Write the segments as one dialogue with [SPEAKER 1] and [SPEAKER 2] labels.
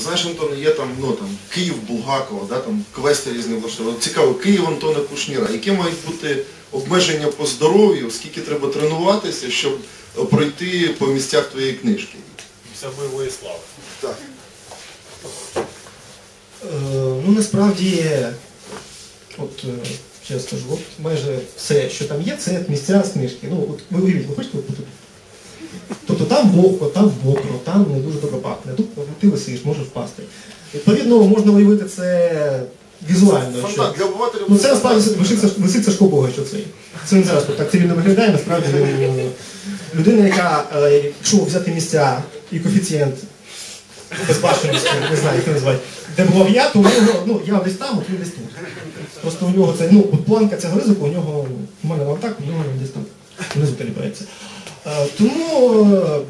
[SPEAKER 1] знаєш, Антон, є там, ну там Київ Булгакова, да, там квести різні влаштовують. Цікаво, Київ Антона Кушніра. Які мають бути обмеження по здоров'ю, скільки треба тренуватися, щоб пройти по місцях твоєї книжки?
[SPEAKER 2] Вся бойової слави.
[SPEAKER 1] Так.
[SPEAKER 3] Е, Ну насправді, от е, ще я скажу, от майже все, що там є, це місця з книжки. Ну, от ви уявіть, ви хочете тут? Там вогко, там мокро, там не дуже добре пахне. Тут ти висиш, може впасти. Відповідно, можна уявити це візуально. Що...
[SPEAKER 1] Для обивателів
[SPEAKER 3] Ну це насправді виситься, виситься школа, що цей. Це не зараз так цивільно виглядає, насправді людина, яка, е, якщо взяти місця і коефіцієнт безбашеності, не знаю, як це назвати, де була я, то у нього, ну, я десь там, от він десь тут. Просто у нього це, ну, планка цього ризику, у нього, у мене вон так, у нього десь там внизу теліпається. Е, Тому, е,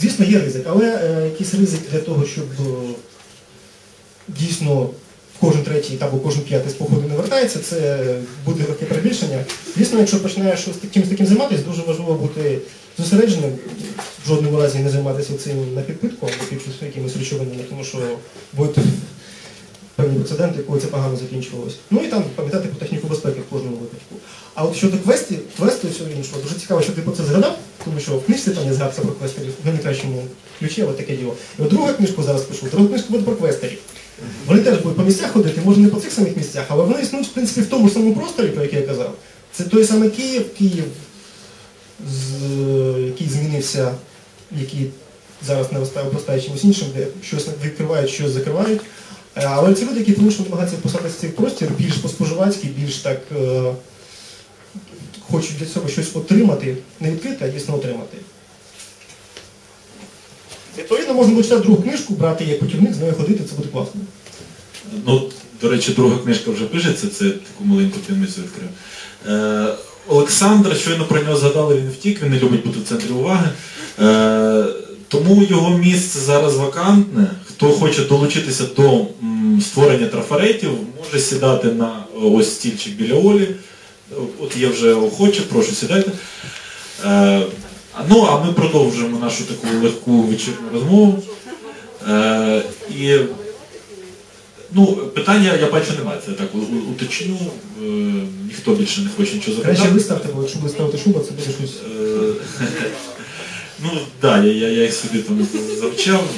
[SPEAKER 3] звісно, є ризик, але е, якийсь ризик для того, щоб дійсно кожен третій або кожен п'ятий з походу не вертається, це буде легке перебільшення. Звісно, якщо починаєш щось таким, таким займатися, дуже важливо бути зосередженим, в жодному разі не займатися цим на підпитку або під якимись речовинами, тому що будуть певні прецеденти, коли це погано закінчувалось. Ну і там пам'ятати про техніку безпеки в кожному. А от щодо квестів, квесту всього іншого, дуже цікаво, що ти про це згадав, тому що в книжці там є згадка про квестерів в найкращому ключі, але таке діло. І от другу книжку зараз пишу, другу книжку буде про квестерів. Вони теж будуть по місцях ходити, може не по цих самих місцях, але вони існують в принципі в тому самому просторі, про який я казав. Це той самий Київ, Київ, з, який змінився, який зараз наростає простає чимось іншим, де щось відкривають, щось закривають. Е, Але ці люди, які тому намагаються вписатися в цей простір, більш по-споживацьки, більш так е, хочуть для цього щось отримати, не відкрити, а дійсно отримати. Відповідно, буде читати другу книжку, брати її путівник, з нею ходити, це буде класно.
[SPEAKER 4] Ну, до речі, друга книжка вже пишеться, це таку маленьку таємницю відкрив. Е, Олександр, щойно про нього згадали, він втік, він не любить бути в центрі уваги. Е, тому його місце зараз вакантне. Хто хоче долучитися до м, створення трафаретів, може сідати на ось стільчик біля Олі. От є вже охоче, прошу сідайте. Е, ну, а ми продовжуємо нашу таку легку вечірню розмову. Е, і Ну, питання я бачу немає. Це так уточню. Е, ніхто більше не хоче нічого
[SPEAKER 3] Краще
[SPEAKER 4] запитати.
[SPEAKER 3] виставте, бо якщо буде ставити шуба, це буде щось.
[SPEAKER 4] Е, ну, так, да, я, я, я їх собі там завчав.